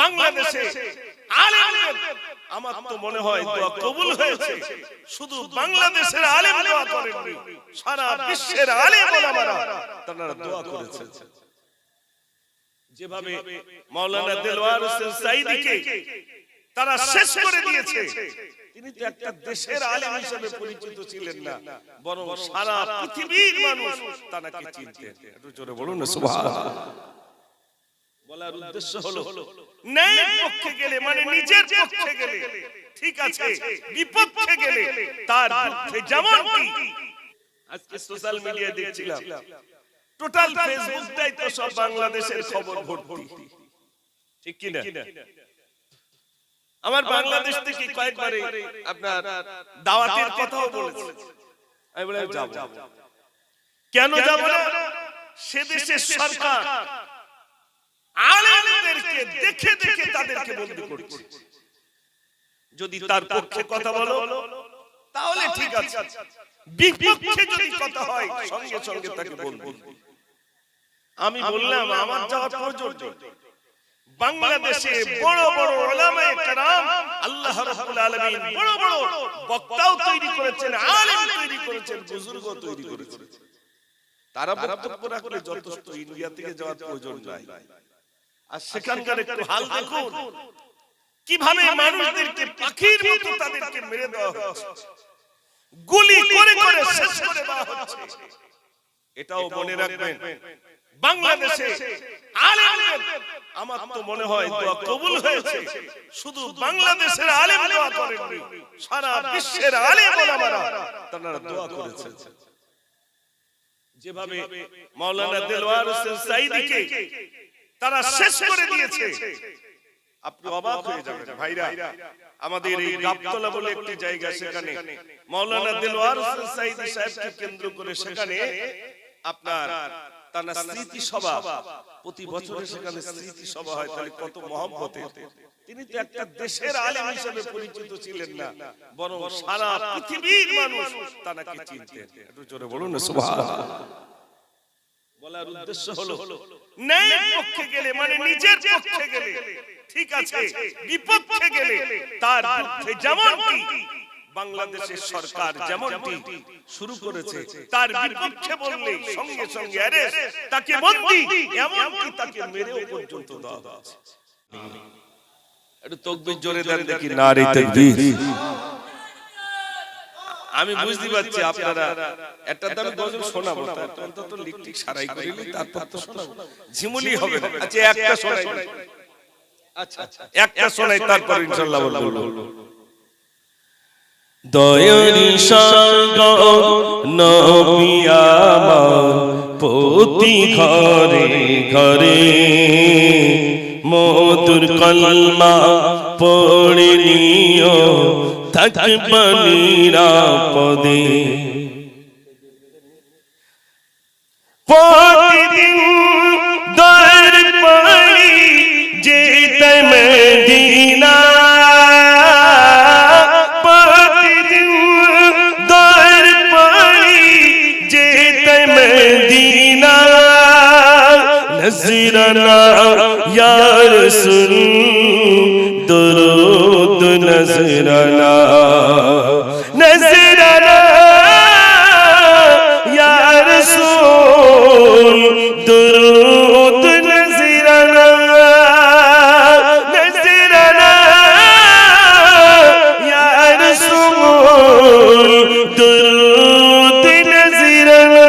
বাংলাদেশে আলেমদের আমার তো মনে হয় দোয়া কবুল হয়েছে। শুধু বাংলাদেশের আলেম দোয়া করেননি। সারা বিশ্বের আলেম ওলামারা তারা দোয়া করেছে। যেভাবে মাওলানা দেলওয়ার হোসেন সাইদিকে তারা শেষ করে দিয়েছে। তিনি তো একটা দেশের আলেম হিসেবে পরিচিত ছিলেন না। বরং সারা পৃথিবীর মানুষ তাকে চিনতেন। একটু জোরে বলুন না সুবহানাল্লাহ। বলার উদ্দেশ্য হলো পক্ষে গেলে মানে নিজের পক্ষে গেলে ঠিক আছে বিপক্ষে গেলে তার পক্ষে যেমন কি? আজকে সোশ্যাল মিডিয়া দেখছিলাম। টোটাল ফেসবুকটাই তো সব বাংলাদেশের খবর ভর্তি। ঠিক কি না? আমার বাংলাদেশ থেকে কয়েকবারে আপনার দাওয়াতের কথাও বলেছে। আমি বলে যাব কেন যাব না? সে দেশের সরকার। আলেমদেরকে দেখে দেখে তাদেরকে বন্দি করছে। যদি তার পক্ষে কথা বলো, তাহলে ঠিক আছে। বিপক্ষে যদি কথা হয়, সঙ্গে সঙ্গে তাকে বলব আমি বললাম, আমার যাওয়ার প্রয়োজন নেই। বাংলাদেশে বড় বড় ওলামায়ে কেরাম আল্লাহ রাব্বুল আলামিন বড় বড় বক্তাও তৈরি করেছেন, আলেম তৈরি করেছেন বুজুর্গ তৈরি করেছেন। তারা বক্তব্য রাখলে যথেষ্ট ইন্ডিয়া থেকে যাওয়ার প্রয়োজন নাই। আর সেখানকার একটু হাল দেখুন। কীভাবে মানুষদেরকে পাখির মতো তাদেরকে মেরে দেওয়া হচ্ছে। গুলি করে করে শেষ করে দেওয়া হচ্ছে। এটাও মনে রাখবেন। বাংলাদেশে আলেমদের আমার তো মনে হয় দোয়া কবুল হয়েছে। শুধু বাংলাদেশের আলেম দোয়া করেননি। সারা বিশ্বের আলেম ওলামারা তারা দোয়া করেছে। যেভাবে মাওলানা দেলওয়ার হোসেন সাইদিকে তারা শেষ করে দিয়েছে। আপনি অবাক হয়ে যাবেন ভাইরা আমাদের এই গাবতলা বলে একটি জায়গা সেখানে মাওলানা দিলওয়ার হোসেন সাইদি সাহেবকে কেন্দ্র করে সেখানে আপনার তার স্মৃতি সভা প্রতি বছরে সেখানে স্মৃতি সভা হয়। তাহলে কত মহব্বতে। তিনি তো একটা দেশের আলেম হিসেবে পরিচিত ছিলেন না বরং সারা পৃথিবীর মানুষ তাকে চিনতেন। একটু জোরে বলুন না সুবহানাল্লাহ। বলার উদ্দেশ্য হলো ন্যায়ের পক্ষে গেলে মানে নিজের পক্ষে গেলে ঠিক আছে বিপক্ষে গেলে তার পক্ষে যেমন বাংলাদেশের সরকার যেমনটি শুরু করেছে তার বিপক্ষে বললে সঙ্গে সঙ্গে অ্যারেস্ট তাকে বন্দি এমনকি তাকে মেরেও পর্যন্ত দেওয়া হচ্ছে একটু তকবির জোরে দেন দেখি নারী তাকবীর। আমি বুঝতে পারছি আপনারা একটা দাম গজল শোনাবো অন্তত লিকটিক সারাই করিলে তারপর তো শোনাবো। ঝিমুলি হবে আচ্ছা একটা শোনাই আচ্ছা একটা শোনাই তারপর ইনশাআল্লাহ বলব। সাগর নবী আমার প্রতি ঘরে ঘরে মধুর কলমা পড়ে নিও। থাকবা নিরাপদে। প্রতিদিন দর পাই যেতে মদিনা। প্রতিদিন দর পাই যেতে মদিনা। নজরানা, ইয়া রাসূল, দরুদ নজরানা নজরানা ইয়া রাসূল দরুদ নজরানা নজরানা ইয়া রাসূল দরুদ নজরানা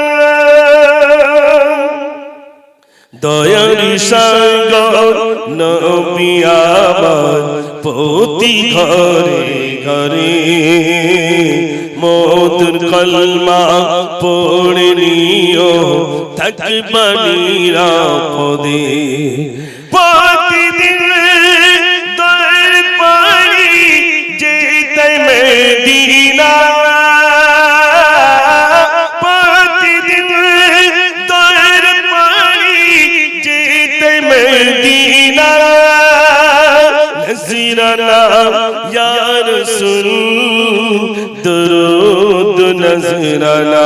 দয়ার সাগর নবী আমার প্রতি ঘরে ঘরে। মধুর কলমা পড়ে নিও থাকবা নিরাপদে প্রতিদিন দর পারি যেতে মেদিনা। প্রতিদিন দর পারি যেতে মদিনা। নজরানা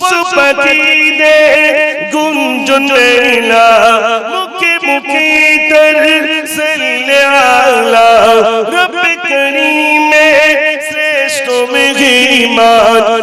পশুপতিদে গুঞ্জন লীলা মুখে মুখে তর সল্লালা রব করিমে শ্রেষ্ঠ মেহিমান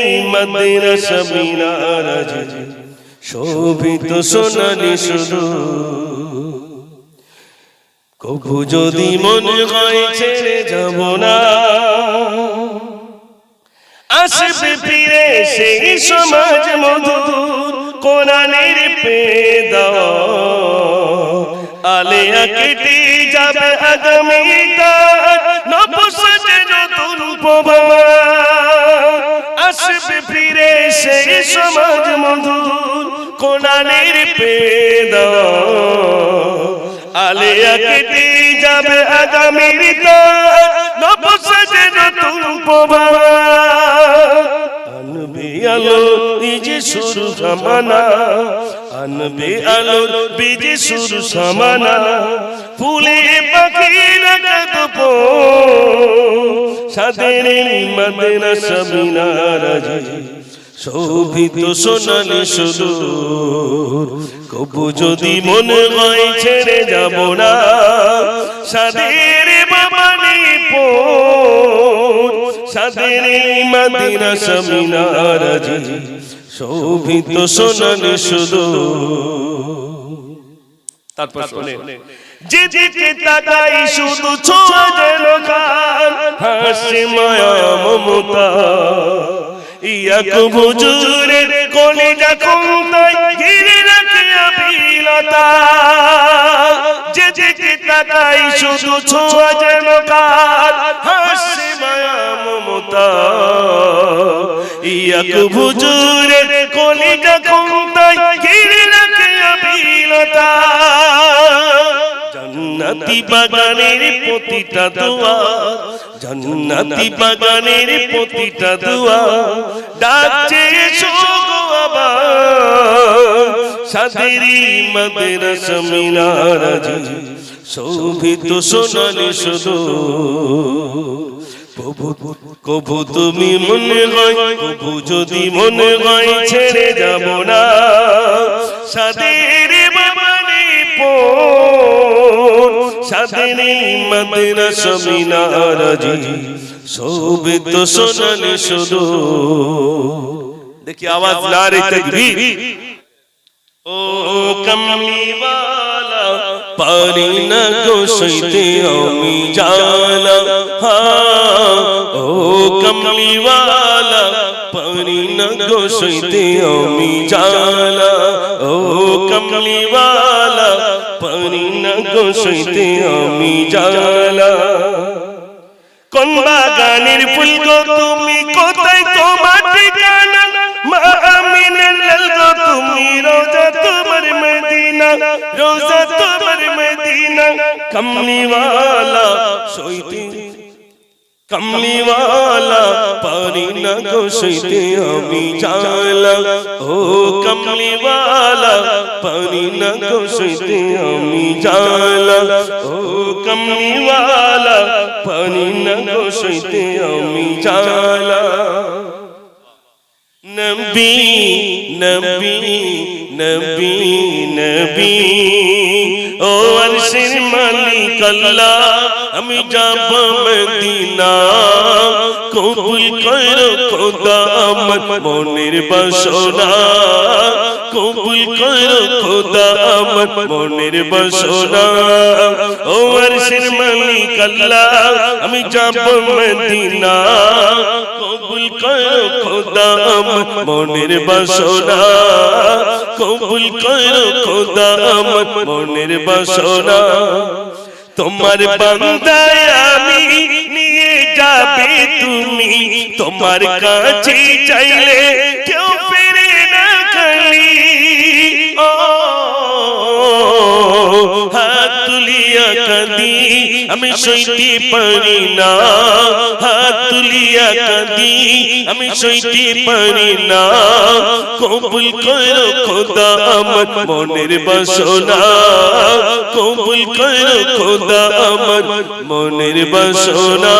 মিনার শোভিত সোনালি শুধু। কবু যদি মনে হয় ছেড়ে যাব না। আসবে ফিরে সেই সমাজ মধুর কোরআনের পেদা আলেয়া কেটে যাবে আগামী নতুন প্রভা আসবে ফিরে সেই সমাজ মধুর কোরআনের পেদা আলেয়া কেটে যাবে আগামীর আনবে আলো সামানা। ফুলে পাখিরা কাঁদব সাদের মদিনা সমিনার শোভিত সোনালি সুদূর কবু যদি মনে হয় ছেড়ে যাব না সাদের বাবানি সাদের মদিনা সমিনার শোভিত সোনালি সুদূর তারপর যেদিকে তাকাই শুধু ছোঁয়া যেন গান হাসি মায়া মমতা। ইয়াক বুজুরের কোলে যখন তাই ঘিরে রাখে আবিলতা। তাকাই শুধু ছোঁয়া হাসি মায়া মমতা। কোলে যখন তাই ঘিরে রাখে জান্নাতি বাগানের প্রতিটা দোয়া বাগানের প্রতিটা দোয়া ডাকছে মাদ্রাসা শোভিত সোনালি কবু তুমি মনে হয় কবু যদি মনে হয় ছেড়ে যাব না সাদের সাদের মাদ্রাসা মিনার শোভিত সোনালি শুধু দেখি আওয়াজ না রে তকবীর ও কমলিওয়ালা পারি না গো সইতে আমি জালা হ্যাঁ ও কমলিওয়ালা পারি না গো সইতে আমি জালা ও কমলিওয়ালা পারি না গো সইতে আমি জালা। কোন বাগানের ফুল গো তুমি কোথায়? তোমার ঠিকানা? মা আমিনের লাল গো তুমি রোজা তোমার মদিনা। রোজা তোমার মদিনা। কমলিওয়ালা সইতে কমলিওয়ালা পারি না গো সইতে আমি জালা ও কমলিওয়ালা পারি না গো সইতে আমি জালা ও কমলিওয়ালা পারি না গো সইতে আমি জালা নবী নবী নবী নবী। মালিক আল্লাহ আমি যাব মদিনা। কবুল করো খোদা আমার মনের বাসনা। কবুল করো খোদা আমার মনের বাসনা। ও আরশের মালিক আল্লাহ আমি যাব মদিনা। কবুল করো খোদা আমার মনের কবুল করো খোদা আমার মনের বাসনা। তোমার বান্দায় আমি নিয়ে যাবে তুমি। তোমার কাছে চাইলে কেউ ফিরে না খালি। ও হাত তুলিয়া কাঁদি, আমি সইতে পারি না। হাত তুলিয়া কাঁদি, আমি সইতে পারি না। কবুল করো খোদা আমার মনের বাসনা। কবুল করো খোদা আমার মনের বাসনা।